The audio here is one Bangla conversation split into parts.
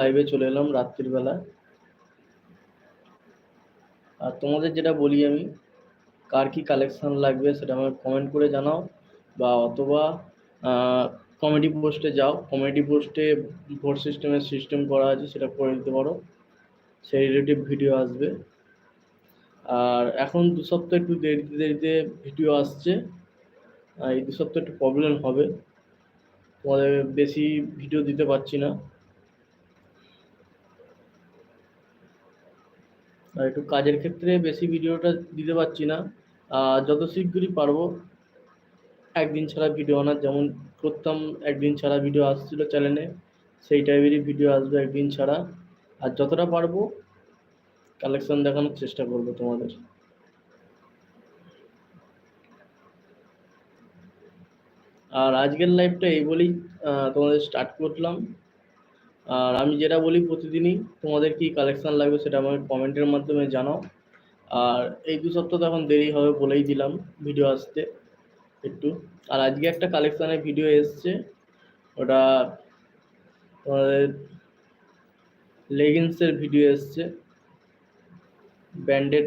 লাইভে চলে এলাম রাত্রির বেলা। আর তোমাদের যেটা বলি আমি, কার কি কালেকশন লাগবে সেটা আমাকে কমেন্ট করে জানাও বা অথবা কমেডি পোস্টে যাও। কমেডি পোস্টে ভোট সিস্টেমের সিস্টেম করা আছে, সেটা করে দিতে পারো। সেই রিলেটিভ ভিডিও আসবে। আর এখন দু সপ্তাহ একটু দেরিতে দেরিতে ভিডিও আসছে। এই দু সপ্তাহ একটু প্রবলেম হবে। তোমাদের বেশি ভিডিও দিতে পারছি না। আর একটু কাজের ক্ষেত্রে বেশি ভিডিওটা দিতে পারছি না। যত শীঘ্রই পারব, একদিন ছাড়া ভিডিও আনার, যেমন করতাম একদিন ছাড়া ভিডিও আসছিল চ্যানেলে, সেই টাইপেরই ভিডিও আসবে একদিন ছাড়া। আর যতটা পারব কালেকশন দেখানোর চেষ্টা করব তোমাদের। আর আজকের লাইভটা এই বলেই তোমাদের স্টার্ট করলাম। আর আমি যেটা বলি প্রতিদিনই তোমাদের কি কালেকশান লাগবে সেটা আমাকে কমেন্টের মাধ্যমে জানাও। আর এই দু সপ্তাহ তো এখন দেরি হবে বলেই দিলাম ভিডিও আসতে একটু। আর আজকে একটা কালেকশানের ভিডিও এসছে, ওটা তোমাদের লেগিংসের ভিডিও এসছে। ব্যান্ডেড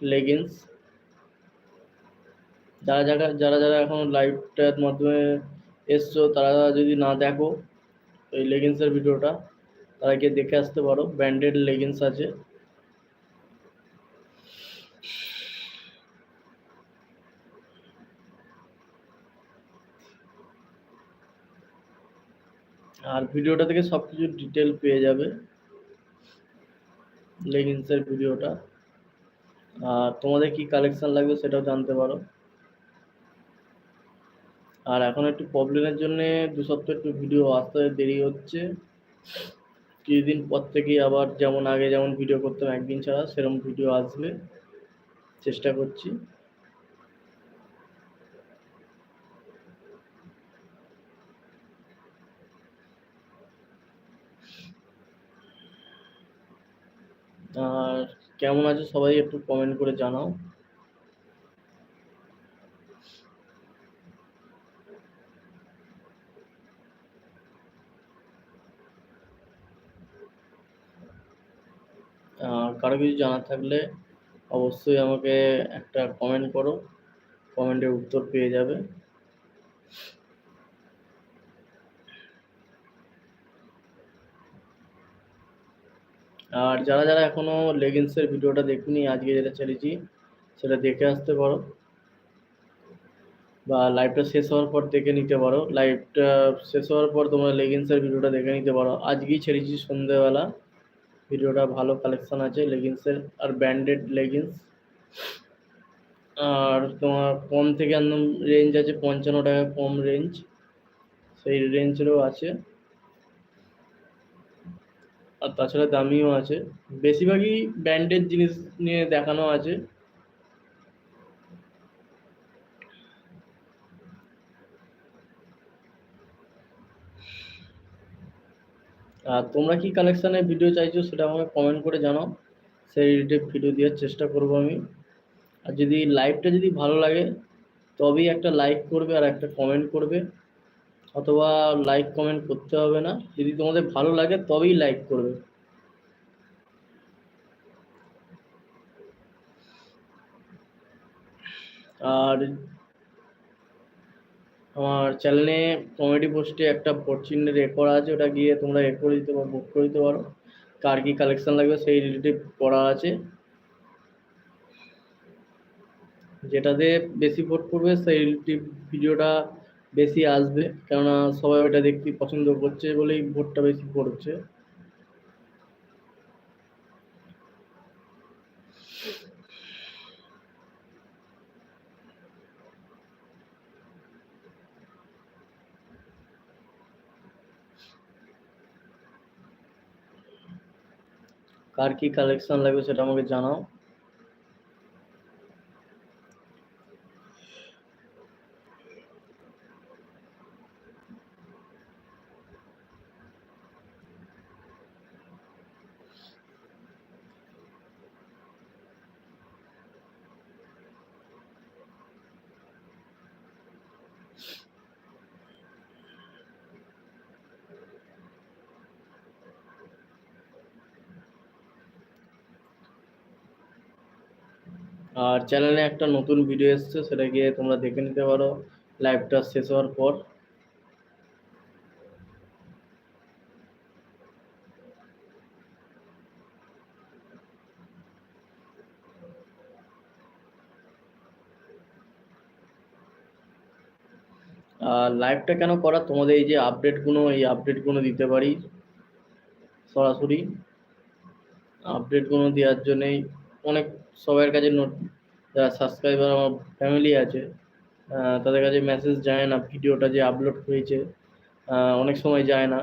লেগিংস যারা যারা যারা যারা এখন লাইভটার মাধ্যমে এসছো, তারা যদি না দেখো এই লেগিংসের ভিডিওটা তারা গিয়ে দেখে আসতে পারো ব্র্যান্ডেড লেগিংস আছে। আর ভিডিওটা থেকে সব কিছু ডিটেল পেয়ে যাবে। লেগিংসের ভিডিওটা আর তোমাদের কি কালেকশন লাগবে সেটাও জানতে পারো। আর এখন একটু প্রবলেমের জন্য দু সপ্তাহ একটু ভিডিও আসতে দেরি হচ্ছে। কিছুদিন পর থেকেই আবার যেমন আগে যেমন ভিডিও করতাম, একদিন ছাড়া সেরকম ভিডিও আসবে চেষ্টা করছি। আর কেমন আছো সবাই একটু কমেন্ট করে জানাও। কারও কিছু জানার থাকলে অবশ্যই আমাকে একটা কমেন্ট করো। কমেন্টের উত্তর পেয়ে যাবে। আর যারা যারা এখনও লেগিংসের ভিডিওটা দেখুনি, আজকে যেটা ছেড়েছি, সেটা দেখে আসতে পারো। বা লাইভটা শেষ হওয়ার পর দেখে নিতে পারো। লাইভটা শেষ হওয়ার পর তোমরা লেগিংসের ভিডিওটা দেখে নিতে পারো। আজকেই ছেড়েছি সন্ধ্যেবেলা ভিডিওটা ভালো কালেকশন আছে লেগিংসের আর ব্র্যান্ডেড লেগিংস আর তোমার কম থেকে একদম রেঞ্জ আছে পঞ্চান্ন টাকা কম রেঞ্জ সেই রেঞ্জেরও আছে। আর তাছাড়া দামিও আছে। বেশিরভাগই ব্র্যান্ডেড জিনিস নিয়ে দেখানো আছে। আর তোমরা কি কালেকশানের ভিডিও চাইছো সেটা আমাকে কমেন্ট করে জানাও। সেই রিলেটেড ভিডিও দেওয়ার চেষ্টা করব আমি। আর যদি লাইভটা যদি ভালো লাগে, তবেই একটা লাইক করবে আর একটা কমেন্ট করবে। অথবা লাইক কমেন্ট করতে হবে না। যদি তোমাদের ভালো লাগে, তবেই লাইক করবে। আর আমার চ্যানেলে কমেডি পোস্টে একটা পরচিনের এ করা আছে, ওটা গিয়ে তোমরা এ করে দিতে পারো বুক করে দিতে পারো। কার কী কালেকশান লাগবে সেই রিলেটিভ করা আছে। যেটাতে বেশি ভোট করবে সেই রিলেটিভ ভিডিওটা বেশি আসবে, কেননা সবাই ওটা দেখতে পছন্দ করছে বলেই ভোটটা বেশি পড়ছে। কার কি কালেকশন লাগবে সেটা আমাকে জানাও। আর চ্যানেলে একটা নতুন ভিডিও এসছে, সেটা গিয়ে তোমরা দেখে নিতে পারো। লাইভটা শেষ হওয়ার পর। লাইভটা কেন করা? তোমাদের এই যে আপডেটগুলো এই আপডেটগুলো দিতে পারি সরাসরি। আপডেটগুলো দেওয়ার জন্যই অনেক সবার কাছে নোট যারা সাবস্ক্রাইবার আমার ফ্যামিলি আছে তাদের কাছে মেসেজ যায় না, ভিডিওটা যে আপলোড হয়েছে অনেক সময় যায় না।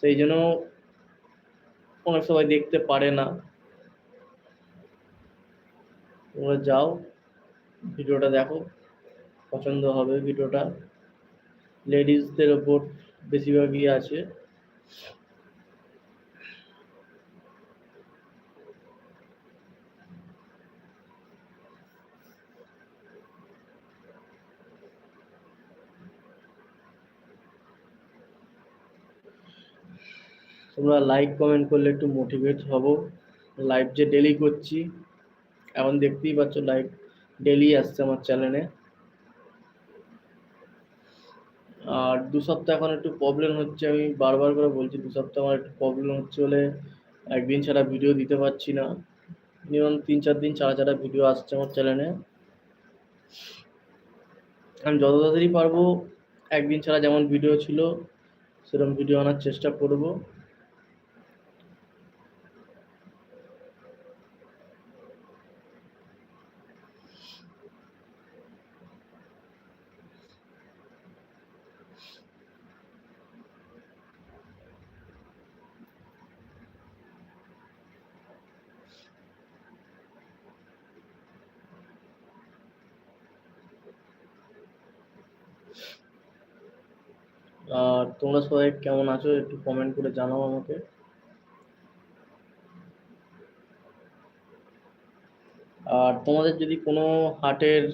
সেই জন্য অনেক সময় দেখতে পারে না। তোমরা যাও, ভিডিওটা দেখো, পছন্দ হবে ভিডিওটা। লেডিসদের ওপর বেশিরভাগই আছে। তোমরা লাইক কমেন্ট করলে একটু মোটিভেট হব। লাইভ যে ডেলি করছি, এখন দেখতেই পাচ্ছ লাইভ ডেলি আসছে আমার চ্যানেলে আর দু সপ্তাহ এখন একটু প্রবলেম হচ্ছে, আমি বারবার করে বলছি দু সপ্তাহ আমার একটু প্রবলেম হচ্ছে বলে একদিন ছাড়া ভিডিও দিতে পারছি না। মিনিমাম তিন চার দিন ছাড়া ছাড়া ভিডিও আসছে আমার চ্যানেলে আমি যত তাড়াতাড়ি পারব, একদিন ছাড়া যেমন ভিডিও ছিল সেরকম ভিডিও আনার চেষ্টা করব। আর তোমরা সবাই কেমন আছো একটু কমেন্ট করে জানাও আমাকে। আর তোমাদের যদি কোনো হাটের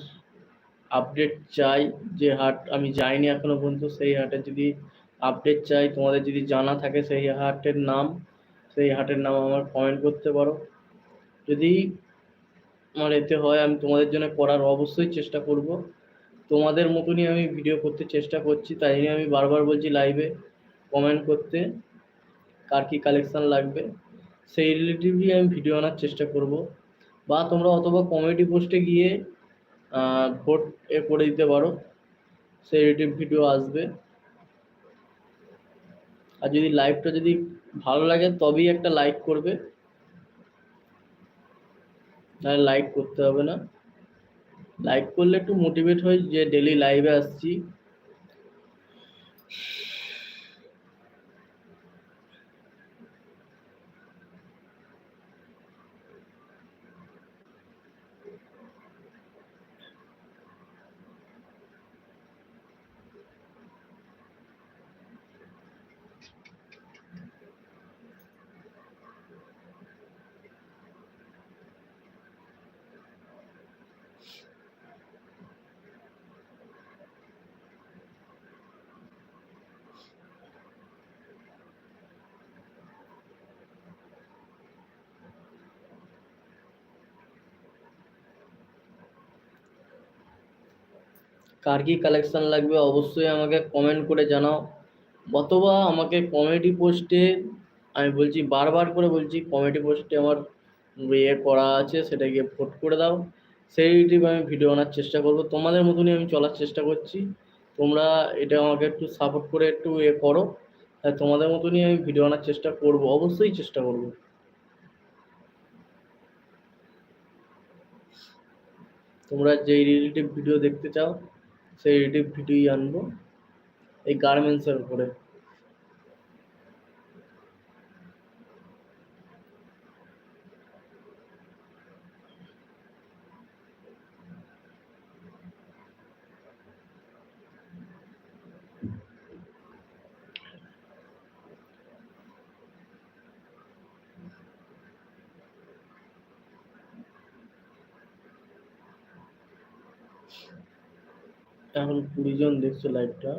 আপডেট চাই, যে হাট আমি যাইনি এখনও পর্যন্ত, সেই হাটের যদি আপডেট চাই, তোমাদের যদি জানা থাকে সেই হাটের নাম, সেই হাটের নাম আমার কমেন্ট করতে পারো। যদি আমার এতে হয়, আমি তোমাদের জন্য করার অবশ্যই চেষ্টা করব। তোমাদের মতনই আমি ভিডিও করতে চেষ্টা করছি, তাই জন্য আমি বারবার বলছি লাইভে কমেন্ট করতে, কার কী কালেকশান লাগবে, সেই রিলেটিভলি আমি ভিডিও আনার চেষ্টা করব। বা তোমরা অথবা কমেডি পোস্টে গিয়ে ভোট এ করে দিতে পারো, সেই রিলেটিভ ভিডিও আসবে। আর যদি লাইভটা যদি ভালো লাগে, তবেই একটা লাইক করবে। তাহলে লাইক করতে হবে না। লাইক করলে একটু মোটিভেট হয় যে ডেলি লাইভে আসছি। কার কী কালেকশান লাগবে অবশ্যই আমাকে কমেন্ট করে জানাও। অথবা আমাকে কমেডি পোস্টে আমি বলছি, বারবার করে বলছি কমেডি পোস্টে আমার ইয়ে করা আছে সেটা গিয়ে ভোট করে দাও। সেই রিলেটিভ আমি ভিডিও আনার চেষ্টা করব। তোমাদের মতনই আমি চলার চেষ্টা করছি। তোমরা এটা আমাকে একটু সাপোর্ট করে একটু এ করো। তোমাদের মতনই আমি ভিডিও আনার চেষ্টা করব, অবশ্যই চেষ্টা করব। তোমরা যেই রিলেটিভ ভিডিও দেখতে চাও সেই রিলেটিভ ভিডিওই আনব। এই গার্মেন্টসের উপরে। এখন কুড়ি জন লাইভটা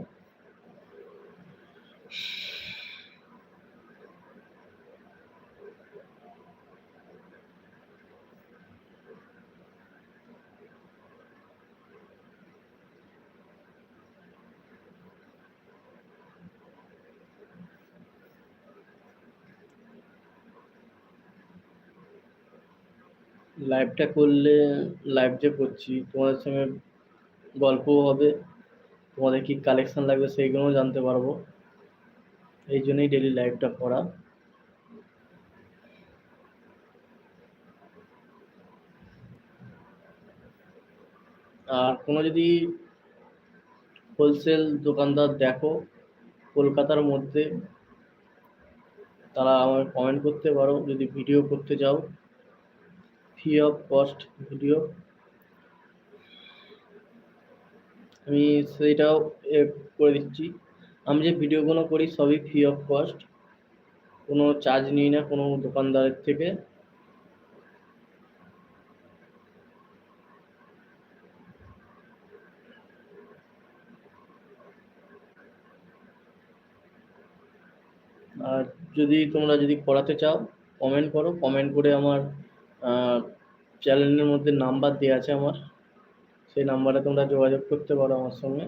লাইভটা করলে লাইভ যে করছি তোমাদের সঙ্গে গল্পও হবে। তোমাদের কী কালেকশান লাগবে সেইগুলোও জানতে পারব। এই জন্যই ডেলি লাইভটা করা আর কোনো যদি হোলসেল দোকানদার দেখো কলকাতার মধ্যে, তারা আমাকে কমেন্ট করতে পারো। যদি ভিডিও করতে চাও ফ্রি অফ কস্ট ভিডিও আমি সেইটাও এ করে দিচ্ছি। আমি যে ভিডিওগুলো করি সবই ফ্রি অফ কস্ট কোনো চার্জ নিই না কোনো দোকানদারের থেকে। আর যদি তোমরা যদি করাতে চাও কমেন্ট করো। কমেন্ট করে আমার চ্যানেলের মধ্যে নাম্বার দেওয়া আছে আমার। সেই নাম্বারে তোমরা যোগাযোগ করতে পারো আমার সঙ্গে।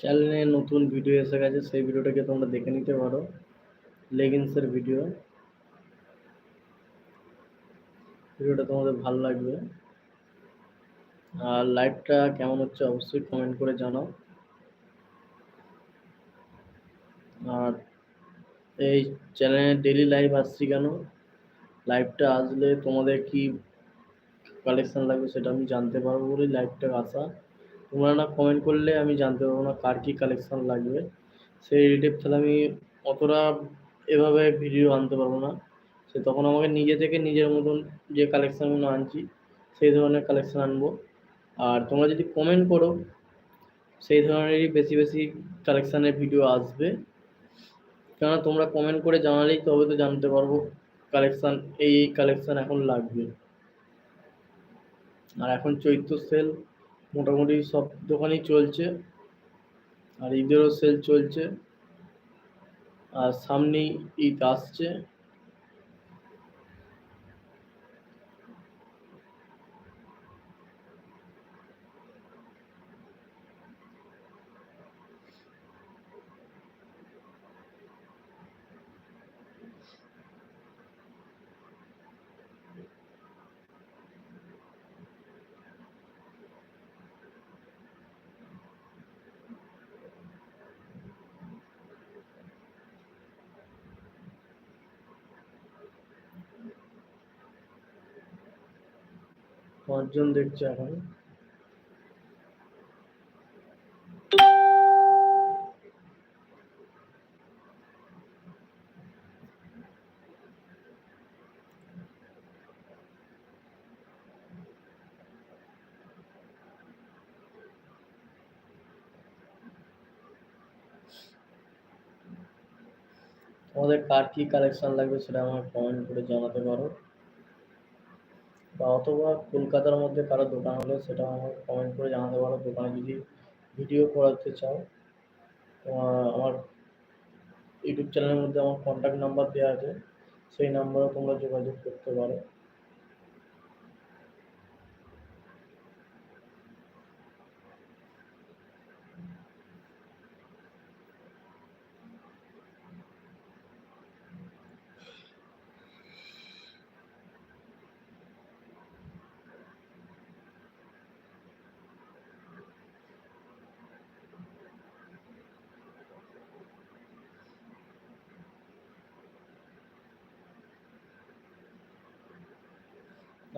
চ্যানেলে নতুন ভিডিও এসে গেছে, সেই ভিডিওটাকে তোমরা দেখে নিতে পারো। লেগিংসের ভিডিও ভিডিওটা তোমাদের ভালো লাগবে। আর লাইভটা কেমন হচ্ছে অবশ্যই কমেন্ট করে জানাও। আর এই চ্যানেলে ডেলি লাইভ আসছি কেন? লাইভটা আসলে তোমাদের কি কালেকশন লাগবে সেটা আমি জানতে পারব বলেই লাইভটা আসা তোমরা না কমেন্ট করলে আমি জানতে পারব না কার কী কালেকশন লাগবে। সেই রিলেটিভ তাহলে আমি অতটা এভাবে ভিডিও আনতে পারব না। সে তখন আমাকে নিজে থেকে নিজের মতন যে কালেকশানগুলো আনছি, সেই ধরনের কালেকশান আনব। আর তোমরা যদি কমেন্ট করো, সেই ধরনেরই বেশি বেশি কালেকশানের ভিডিও আসবে। কেননা তোমরা কমেন্ট করে জানালেই তবে তো জানতে পারব কালেকশান এই কালেকশান এখন লাগবে। আর এখন চৈত্র সেল মোটামুটি সব দোকানই চলছে। আর ঈদেরও সেল চলছে। আর সামনেই ঈদ আসছে। পাঁচজন দেখছে এখন তোমাদের কার কি কালেকশন লাগবে সেটা আমাকে কমেন্ট করে জানাতে পারো। বা অথবা কলকাতার মধ্যে কারও দোকান হলে সেটা আমার কমেন্ট করে জানাতে পারো। দোকানে যদি ভিডিও করাতে চাও আমার ইউটিউব চ্যানেলের মধ্যে আমার কন্ট্যাক্ট নাম্বার দেওয়া আছে। সেই নাম্বারে তোমরা যোগাযোগ করতে পারো।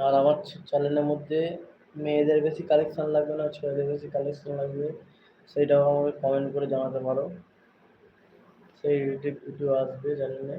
আর আমার চ্যানেলের মধ্যে মেয়েদের বেশি কালেকশন লাগবে না, ছেলেদের বেশি কালেকশন লাগবে সেইটাও আমাকে কমেন্ট করে জানাতে পারো। সেই ইউটিউব ভিডিও আসবে চ্যানেলে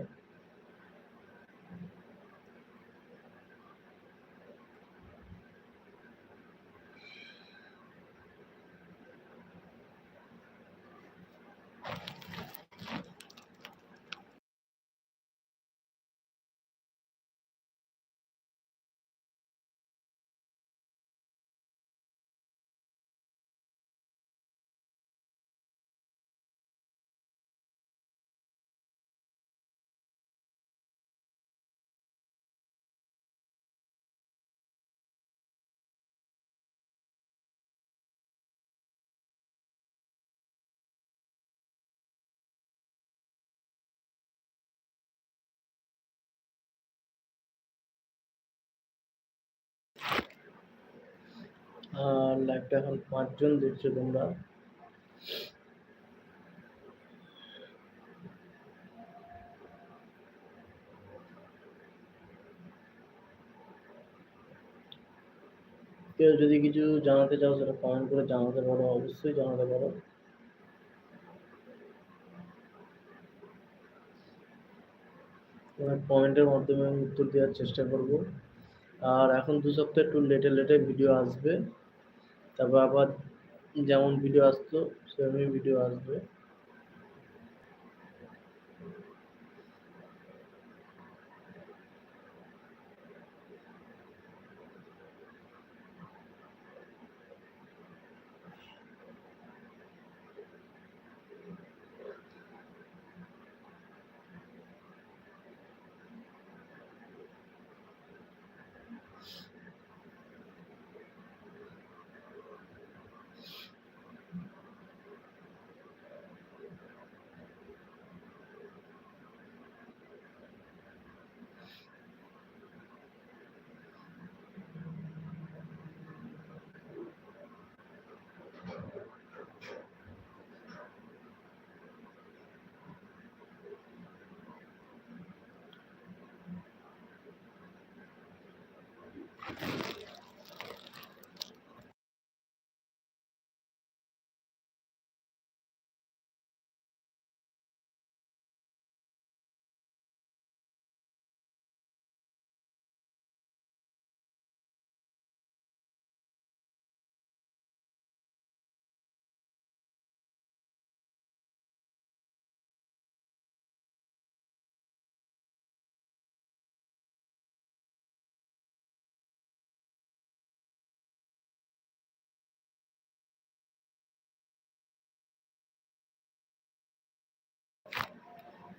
আর লাইভটা এখন পাঁচজন দেখছ তোমরা। কেউ যদি কিছু জানাতে চাও, সেটা কমেন্ট করে জানাতে পারো, অবশ্যই জানাতে পারো। কমেন্টের মাধ্যমে আমি উত্তর দেওয়ার চেষ্টা করব। আর এখন দু সপ্তাহ একটু লেটে লেটে ভিডিও আসবে। তারপর আবার যেমন ভিডিও আসতো সেরকমই ভিডিও আসবে।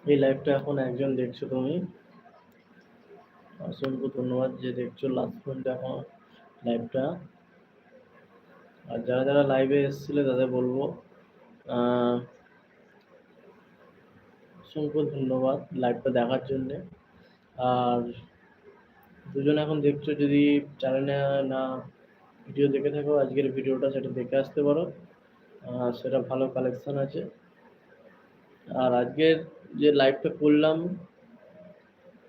এই লাইভটা এখন একজন দেখছ তুমি। অসংখ্য ধন্যবাদ যে দেখছ লাস্ট পর্যন্ত এখন লাইভটা আর যারা যারা লাইভে এসেছিলে তাদের বলব অসংখ্য ধন্যবাদ লাইভটা দেখার জন্যে। আর দুজন এখন দেখছ, যদি চ্যানেলে না ভিডিও দেখে থাকো, আজকের ভিডিওটা সেটা দেখে আসতে পারো। সেটা ভালো কালেকশন আছে। আর আজকের যে লাইভটা করলাম,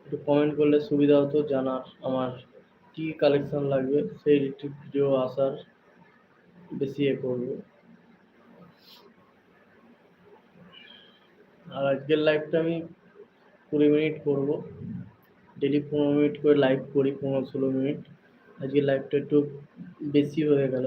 একটু কমেন্ট করলে সুবিধা হতো, জানার আমার কী কালেকশন লাগবে, সেই রিলেটেড ভিডিও আসার বেশি এ করব। আর আজকের লাইভটা আমি কুড়ি মিনিট করব। ডেলি পনেরো মিনিট করে লাইভ করি, পনেরো ষোলো মিনিট। আজকের লাইভটা একটু বেশি হয়ে গেল।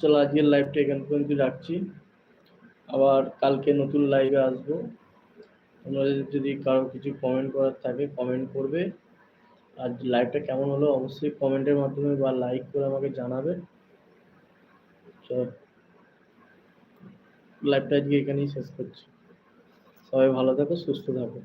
চলো আজকের লাইভটা এখান পর্যন্ত রাখছি। আবার কালকে নতুন লাইভে আসব। তোমরা যদি কারও কিছু কমেন্ট করার থাকে কমেন্ট করবে। আর লাইভটা কেমন হলো অবশ্যই কমেন্টের মাধ্যমে বা লাইক করে আমাকে জানাবে। লাইভটা আজকে এখানেই শেষ করছি। সবাই ভালো থাকো, সুস্থ থাকো।